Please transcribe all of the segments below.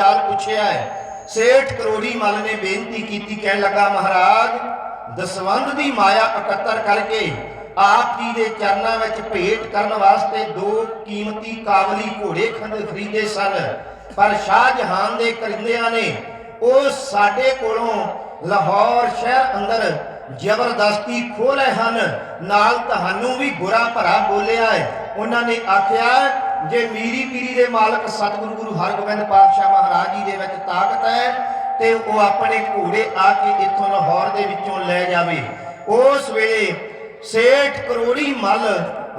ਚਾਲ ਪੁੱਛਿਆ ਹੈ। ਸੇਠ ਕਰੋੜੀ ਮਲ ਨੇ ਬੇਨਤੀ ਕੀਤੀ, ਕਹਿਣ ਲੱਗਾ, ਮਹਾਰਾਜ, ਦਸਵੰਧ ਦੀ ਮਾਇਆ ਇਕੱਤਰ ਕਰਕੇ ਆਪ ਜੀ ਦੇ ਚਰਨਾਂ ਵਿੱਚ ਭੇਟ ਕਰਨ ਵਾਸਤੇ ਦੋ ਕੀਮਤੀ ਕਾਬਲੀ ਘੋੜੇ ਖੰਡ ਖਰੀਦੇ ਸਨ। ਪਰ ਸ਼ਾਹ ਜਹਾਨ ਦੇ ਕਰਿੰਦਿਆਂ ਨੇ ਉਹ ਸਾਡੇ ਕੋਲੋਂ ਲਾਹੌਰ ਸ਼ਹਿਰ ਅੰਦਰ ਜ਼ਬਰਦਸਤੀ ਖੋਹ ਲਏ ਹਨ। ਨਾਲ ਤੁਹਾਨੂੰ ਵੀ ਬੁਰਾ ਭਰਾ ਬੋਲਿਆ ਹੈ। ਉਹਨਾਂ ਨੇ ਆਖਿਆ ਜੇ ਮੀਰੀ ਪੀਰੀ ਦੇ ਮਾਲਕ ਸਤਿਗੁਰੂ ਗੁਰੂ ਹਰਗੋਬਿੰਦ ਪਾਤਸ਼ਾਹ ਮਹਾਰਾਜ ਜੀ ਦੇ ਵਿੱਚ ਤਾਕਤ ਹੈ, ਤੇ ਉਹ ਆਪਣੇ ਘੋੜੇ ਆ ਕੇ ਇੱਥੋਂ ਲਾਹੌਰ ਦੇ ਵਿੱਚੋਂ ਲੈ ਜਾਵੇ। ਉਸ ਵੇਲੇ ਸੇਠ ਕਰੋੜੀ ਮਲ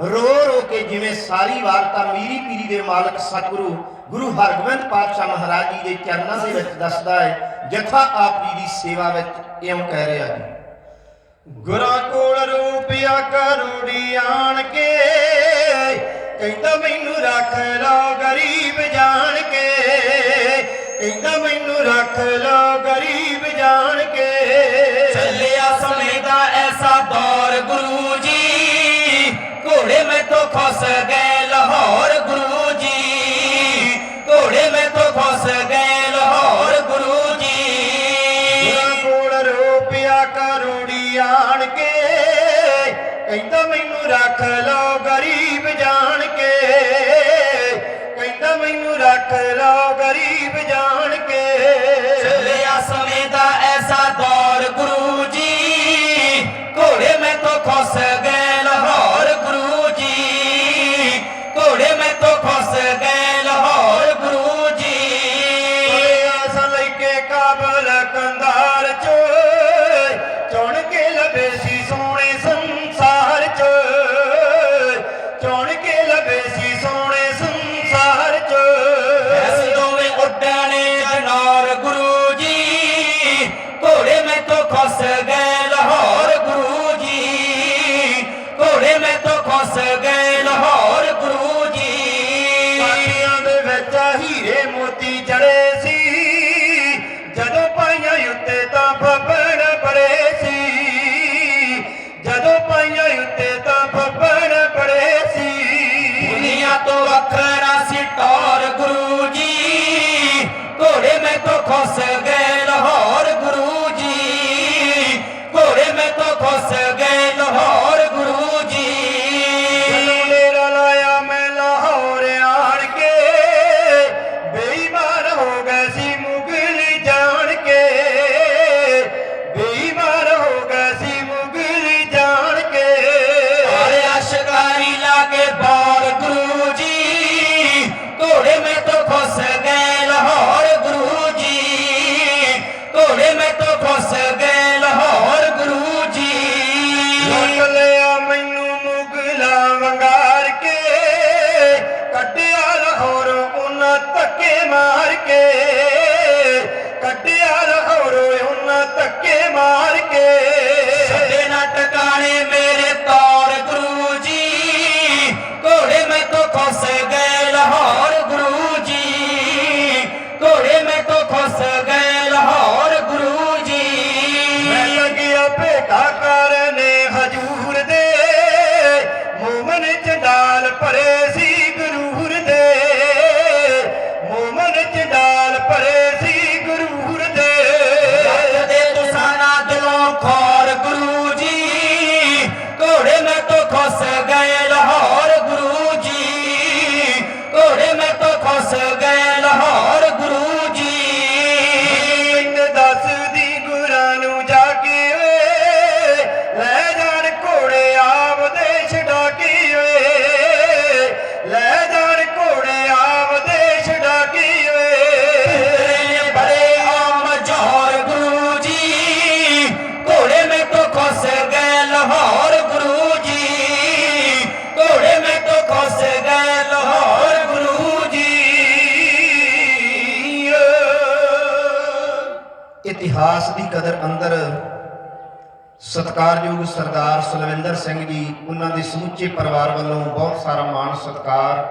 ਰੋ ਰੋ ਕੇ ਜਿਵੇਂ ਸਾਰੀ ਵਾਰਤਾ ਮੀਰੀ ਪੀਰੀ ਦੇ ਮਾਲਕ ਸਤਿਗੁਰੂ ਗੁਰੂ ਹਰਗੋਬਿੰਦ ਪਾਤਸ਼ਾਹ ਮਹਾਰਾਜ ਜੀ ਦੇ ਚਰਨਾਂ ਦੇ ਵਿੱਚ ਦੱਸਦਾ ਹੈ, ਜਥਾ ਆਪ ਜੀ ਦੀ ਸੇਵਾ ਵਿੱਚ ਇਉਂ ਕਹਿ ਰਿਹਾ ਜੀ। ਗੁਰਾਂ ਕੋਲ ਰੂਪਿਆ ਕਰੋੜੀ ਆਣ ਕੇ ਕਹਿੰਦਾ ਮੈਨੂੰ ਰੱਖ ਲਓ ਗਰੀਬ ਜਾਣ ਕੇ। ਕਹਿੰਦਾ ਮੈਨੂੰ ਰੱਖ ਲਓ ਗਰੀਬ ਜਾਣ ਕੇ। ਚੱਲਿਆ ਸਮੇਂ ਦਾ ਐਸਾ ਦੌਰ ਗੁਰੂ ਜੀ। ਘੋੜੇ ਮੈਂ ਤੋਂ ਖਸ ਕਹਿੰਦਾ ਮੈਨੂੰ ਰੱਖ ਲਓ ਗਰੀਬ ਜਾਣ ਕੇ। ਕਹਿੰਦਾ ਮੈਨੂੰ ਰੱਖ ਲਓ ਗਰੀਬ ਜਾਣ ਮੈਂ ਮੂਮਨ ਭਰੇ ਸੀ। ਇਤਿਹਾਸ ਦੀ ਕਦਰ ਅੰਦਰ ਸਤਕਾਰਯੋਗ ਸਰਦਾਰ ਸੁਲਵਿੰਦਰ ਸਿੰਘ ਜੀ, ਉਹਨਾਂ ਦੇ ਸਮੁੱਚੇ ਪਰਿਵਾਰ ਵੱਲੋਂ ਬਹੁਤ ਸਾਰਾ ਮਾਣ ਸਤਕਾਰ